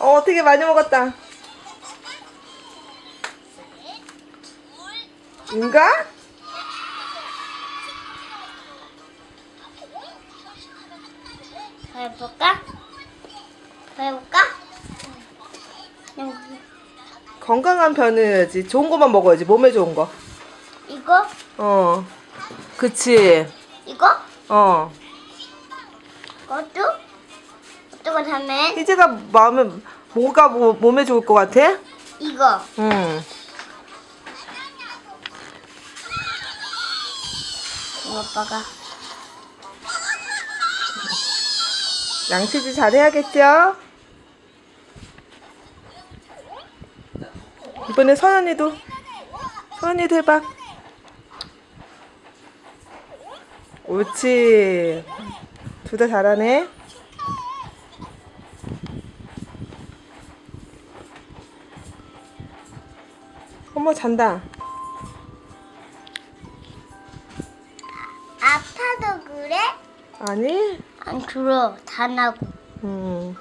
어, 되게 많이 먹었다. 인가? 더 해볼까? 더 해볼까? 여기. 건강한 편해야지. 좋은 것만 먹어야지. 몸에 좋은 거. 이거? 어. 그치. 이거? 어. 어떤 거 하면? 희재가 마음에, 뭐가 뭐, 몸에 좋을 것 같아? 이거. 응. 이거 오빠가. 양치질 잘 해야겠죠? 이번에 선언이도 선언이도 해봐 옳지 둘 다 잘하네 어머 잔다 아파도 그래? 아니 안 들어. 다 나고. 음